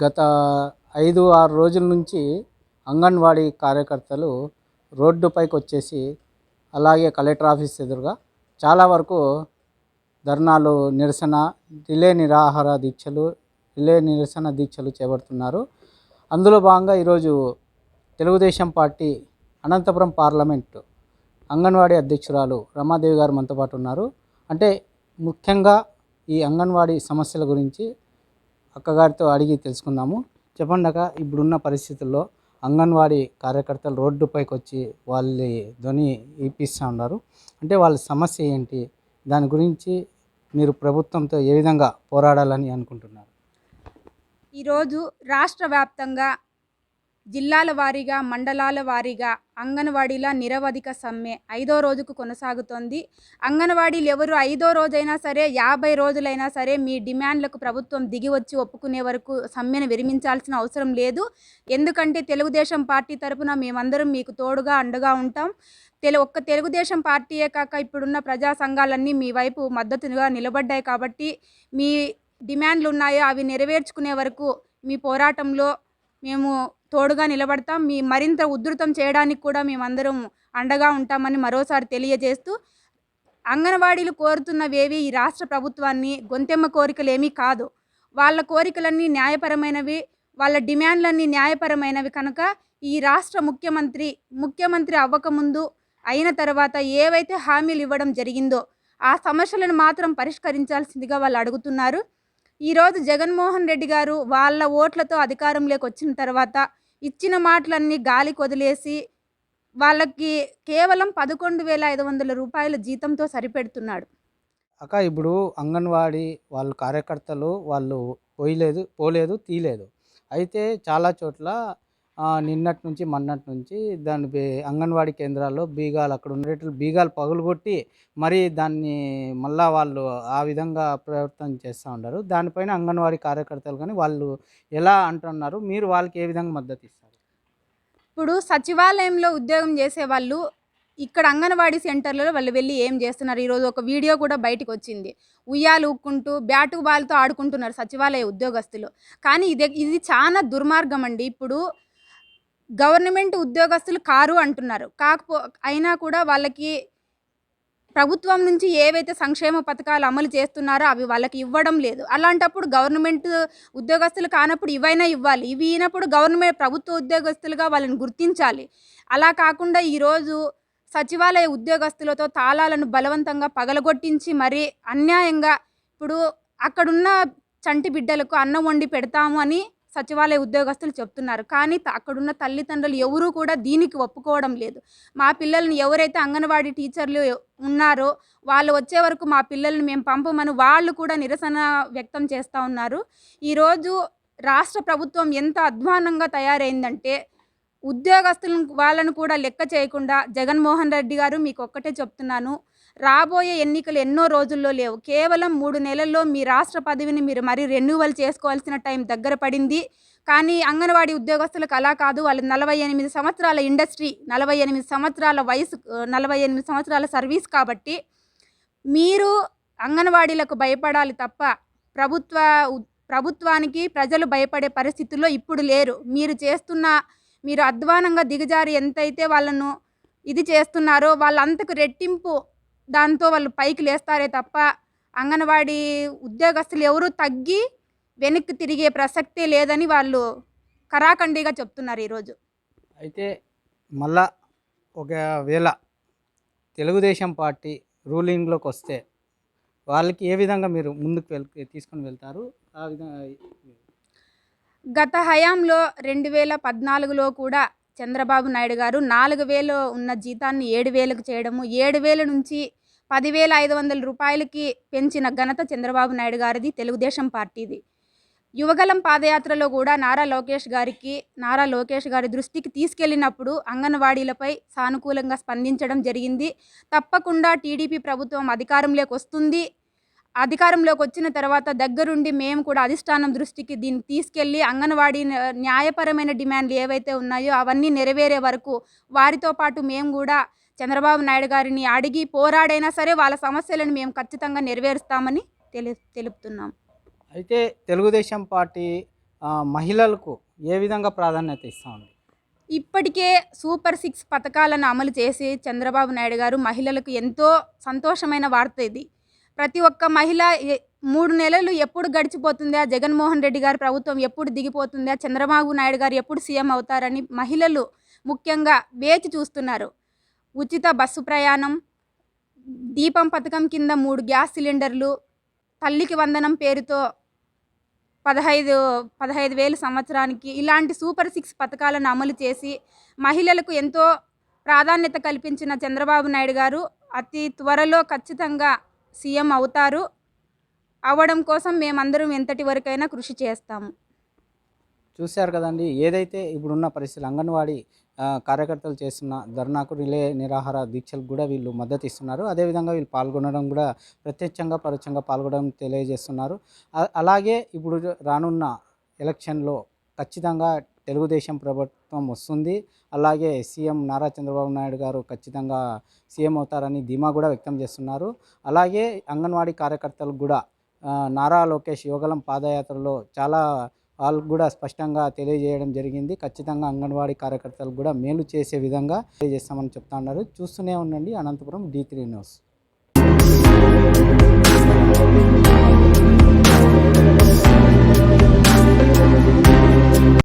గత ఐదు ఆరు రోజుల నుంచి అంగన్వాడీ కార్యకర్తలు రోడ్డుపైకి వచ్చేసి అలాగే కలెక్టర్ ఆఫీస్ ఎదురుగా చాలా వరకు ధర్నాలు నిరసన రిలే నిరాహార దీక్షలు రిలే నిరసన దీక్షలు చేపడుతున్నారు. అందులో భాగంగా ఈరోజు తెలుగుదేశం పార్టీ అనంతపురం పార్లమెంట్ అంగన్వాడీ అధ్యక్షురాలు రమాదేవి గారు మనతో పాటు ఉన్నారు. అంటే ముఖ్యంగా ఈ అంగన్వాడీ సమస్యల గురించి అక్కగారితో అడిగి తెలుసుకుందాము. చెప్పండి అక్క ఇప్పుడున్న పరిస్థితుల్లో అంగన్వాడీ కార్యకర్తలు రోడ్డుపైకి వచ్చి వాళ్ళ ధ్వని ఇప్పిస్తూ ఉన్నారు. అంటే వాళ్ళ సమస్య ఏంటి? దాని గురించి మీరు ప్రభుత్వంతో ఏ విధంగా పోరాడాలని అనుకుంటున్నారు? ఈరోజు రాష్ట్ర వ్యాప్తంగా జిల్లాల వారీగా మండలాల వారీగా అంగన్వాడీల నిరవధిక సమ్మె ఐదో రోజుకు కొనసాగుతోంది. అంగన్వాడీలు ఎవరు ఐదో రోజైనా సరే యాభై రోజులైనా సరే మీ డిమాండ్లకు ప్రభుత్వం దిగి వచ్చి ఒప్పుకునే వరకు సమ్మెను విరమించాల్సిన అవసరం లేదు. ఎందుకంటే తెలుగుదేశం పార్టీ తరపున మేమందరం మీకు తోడుగా అండగా ఉంటాం. తెలు ఒక్క తెలుగుదేశం పార్టీయే కాక ఇప్పుడున్న ప్రజా సంఘాలన్నీ మీ వైపు మద్దతుగా నిలబడ్డాయి కాబట్టి మీ డిమాండ్లు ఉన్నాయో అవి నెరవేర్చుకునే వరకు మీ పోరాటంలో మేము తోడుగా నిలబడతాం. మీ మరింత ఉధృతం చేయడానికి కూడా మేమందరం అండగా ఉంటామని మరోసారి తెలియజేస్తూ అంగన్వాడీలు కోరుతున్నవేవి ఈ రాష్ట్ర ప్రభుత్వాన్ని గొంతెమ్మ కోరికలు ఏమీ కాదు. వాళ్ళ కోరికలన్నీ న్యాయపరమైనవి వాళ్ళ డిమాండ్లన్నీ న్యాయపరమైనవి కనుక ఈ రాష్ట్ర ముఖ్యమంత్రి ముఖ్యమంత్రి అవ్వకముందు అయిన తర్వాత ఏవైతే హామీలు ఇవ్వడం జరిగిందో ఆ సమస్యలను మాత్రం పరిష్కరించాల్సిందిగా వాళ్ళు అడుగుతున్నారు. ఈరోజు జగన్మోహన్ రెడ్డి గారు వాళ్ళ ఓట్లతో అధికారంలోకి వచ్చిన తర్వాత ఇచ్చిన మాటలన్నీ గాలి వదిలేసి వాళ్ళకి కేవలం పదకొండు వేల ఐదు వందల రూపాయల జీతంతో సరిపెడుతున్నాడు. అక్క ఇప్పుడు అంగన్వాడీ వాళ్ళ కార్యకర్తలు వాళ్ళు పోయలేదు పోలేదు తీయలేదు అయితే చాలా చోట్ల నిన్నటి నుంచి మొన్నటి నుంచి దాని అంగన్వాడీ కేంద్రాల్లో బీగాలు అక్కడ ఉండేట్లు బీగాలు పగులుగొట్టి మరి దాన్ని మళ్ళా వాళ్ళు ఆ విధంగా ప్రవర్తన చేస్తూ ఉంటారు దానిపైన అంగన్వాడీ కార్యకర్తలు కానీ వాళ్ళు ఎలా అంటున్నారు? మీరు వాళ్ళకి ఏ విధంగా మద్దతు ఇస్తారు? ఇప్పుడు సచివాలయంలో ఉద్యోగం చేసే వాళ్ళు ఇక్కడ అంగన్వాడీ సెంటర్లలో వాళ్ళు వెళ్ళి ఏం చేస్తున్నారు? ఈరోజు ఒక వీడియో కూడా బయటకు వచ్చింది. ఉయ్యాలు ఊక్కుంటూ బ్యాటు బాల్తో ఆడుకుంటున్నారు సచివాలయ ఉద్యోగస్తులు. కానీ ఇది ఇది చాలా దుర్మార్గం అండి. ఇప్పుడు గవర్నమెంట్ ఉద్యోగస్తులు కారు అంటున్నారు. కాకపో అయినా కూడా వాళ్ళకి ప్రభుత్వం నుంచి ఏవైతే సంక్షేమ పథకాలు అమలు చేస్తున్నారో అవి వాళ్ళకి ఇవ్వడం లేదు. అలాంటప్పుడు గవర్నమెంట్ ఉద్యోగస్తులు కానప్పుడు ఇవైనా ఇవ్వాలి. ఇవి అయినప్పుడు గవర్నమెంట్ ప్రభుత్వ ఉద్యోగస్తులుగా వాళ్ళని గుర్తించాలి. అలా కాకుండా ఈరోజు సచివాలయ ఉద్యోగస్తులతో తాళాలను బలవంతంగా పగలగొట్టించి మరీ అన్యాయంగా ఇప్పుడు అక్కడున్న చంటి బిడ్డలకు అన్నం వండి పెడతాము అని సచివాలయ ఉద్యోగస్తులు చెప్తున్నారు. కానీ అక్కడున్న తల్లిదండ్రులు ఎవరూ కూడా దీనికి ఒప్పుకోవడం లేదు. మా పిల్లల్ని ఎవరైతే అంగన్వాడీ టీచర్లు ఉన్నారో వాళ్ళు వచ్చే వరకు మా పిల్లల్ని మేము పంపమని వాళ్ళు కూడా నిరసన వ్యక్తం చేస్తూ ఉన్నారు. ఈరోజు రాష్ట్ర ప్రభుత్వం ఎంత అధ్వానంగా తయారైందంటే ఉద్యోగస్తులను వాళ్ళను కూడా లెక్క చేయకుండా జగన్మోహన్ రెడ్డి గారు మీకు ఒక్కటే చెప్తున్నాను. రాబోయే ఎన్నికలు ఎన్నో రోజుల్లో లేవు. కేవలం మూడు నెలల్లో మీ రాష్ట్ర పదవిని మీరు మరి రెన్యువల్ చేసుకోవాల్సిన టైం దగ్గర పడింది. కానీ అంగన్వాడీ ఉద్యోగస్తులకు అలా కాదు వాళ్ళు నలభై ఎనిమిది సంవత్సరాల ఇండస్ట్రీ నలభై ఎనిమిది సంవత్సరాల వయసు నలభై ఎనిమిది సంవత్సరాల సర్వీస్ కాబట్టి మీరు అంగన్వాడీలకు భయపడాలి తప్ప ప్రభుత్వ ప్రభుత్వానికి ప్రజలు భయపడే పరిస్థితుల్లో ఇప్పుడు లేరు. మీరు చేస్తున్న మీరు అధ్వానంగా దిగజారి ఎంతైతే వాళ్ళను ఇది చేస్తున్నారో వాళ్ళంతకు రెట్టింపు దాంతో వాళ్ళు పైకి లేస్తారే తప్ప అంగన్వాడీ ఉద్యోగస్తులు ఎవరు తగ్గి వెనక్కి తిరిగే ప్రసక్తే లేదని వాళ్ళు కరాఖండిగా చెప్తున్నారు ఈరోజు. అయితే మళ్ళా ఒకవేళ తెలుగుదేశం పార్టీ రూలింగ్లోకి వస్తే వాళ్ళకి ఏ విధంగా మీరు ముందుకు వెళ్ తీసుకొని వెళ్తారు? ఆ విధంగా గత హయాంలో రెండు వేల పద్నాలుగులో కూడా చంద్రబాబు నాయుడు గారు నాలుగు వేలు ఉన్న జీతాన్ని ఏడు వేలకు చేయడము ఏడు వేల నుంచి పదివేల ఐదు వందల రూపాయలకి పెంచిన ఘనత చంద్రబాబు నాయుడు గారిది తెలుగుదేశం పార్టీది. యువగలం పాదయాత్రలో కూడా నారా లోకేష్ గారికి నారా లోకేష్ గారి దృష్టికి తీసుకెళ్ళినప్పుడు అంగన్వాడీలపై సానుకూలంగా స్పందించడం జరిగింది. తప్పకుండా టీడీపీ ప్రభుత్వం అధికారంలోకి వస్తుంది. అధికారంలోకి వచ్చిన తర్వాత దగ్గరుండి మేము కూడా అధిష్టానం దృష్టికి దీన్ని తీసుకెళ్ళి అంగన్వాడీ న్యాయపరమైన డిమాండ్లు ఏవైతే ఉన్నాయో అవన్నీ నెరవేరే వరకు వారితో పాటు మేము కూడా చంద్రబాబు నాయుడు గారిని అడిగి పోరాడైనా సరే వాళ్ళ సమస్యలను మేము ఖచ్చితంగా నెరవేరుస్తామని తెలి తెలుపుతున్నాం. అయితే తెలుగుదేశం పార్టీ మహిళలకు ఏ విధంగా ప్రాధాన్యత ఇస్తూ ఉంది? ఇప్పటికే సూపర్ సిక్స్ పథకాలను అమలు చేసి చంద్రబాబు నాయుడు గారు మహిళలకు ఎంతో సంతోషమైన వార్త ఇది. ప్రతి ఒక్క మహిళ మూడు నెలలు ఎప్పుడు గడిచిపోతుందా? జగన్మోహన్ రెడ్డి గారి ప్రభుత్వం ఎప్పుడు దిగిపోతుందా? చంద్రబాబు నాయుడు గారు ఎప్పుడు సీఎం అవుతారని మహిళలు ముఖ్యంగా వేచి చూస్తున్నారు. ఉచిత బస్సు ప్రయాణం దీపం పథకం కింద మూడు గ్యాస్ సిలిండర్లు తల్లికి వందనం పేరుతో పదహైదు పదహైదు వేలు సంవత్సరానికి ఇలాంటి సూపర్ సిక్స్ పథకాలను అమలు చేసి మహిళలకు ఎంతో ప్రాధాన్యత కల్పించిన చంద్రబాబు నాయుడు గారు అతి త్వరలో ఖచ్చితంగా సీఎం అవుతారు. అవ్వడం కోసం మేమందరం ఎంతటి వరకైనా కృషి చేస్తాము. చూశారు కదండి ఏదైతే ఇప్పుడున్న పరిస్థితులు అంగన్వాడీ కార్యకర్తలు చేస్తున్న ధర్నాకు రిలే నిరాహార దీక్షలకు కూడా వీళ్ళు మద్దతు ఇస్తున్నారు అదేవిధంగా వీళ్ళు పాల్గొనడం కూడా ప్రత్యక్షంగా పరోక్షంగా పాల్గొనడం తెలియజేస్తున్నారు. అలాగే ఇప్పుడు రానున్న ఎలక్షన్లో ఖచ్చితంగా తెలుగుదేశం ప్రభుత్వం వస్తుంది. అలాగే సీఎం నారా చంద్రబాబు నాయుడు గారు ఖచ్చితంగా సీఎం అవుతారని ధీమా కూడా వ్యక్తం చేస్తున్నారు. అలాగే అంగన్వాడీ కార్యకర్తలు కూడా నారా లోకేష్ యోగలం పాదయాత్రలో చాలా వాళ్ళకు కూడా స్పష్టంగా తెలియజేయడం జరిగింది. ఖచ్చితంగా అంగన్వాడీ కార్యకర్తలు కూడా మేలు చేసే విధంగా తెలియజేస్తామని చెప్తా ఉన్నారు. చూస్తూనే ఉండండి. Anantapur D three news.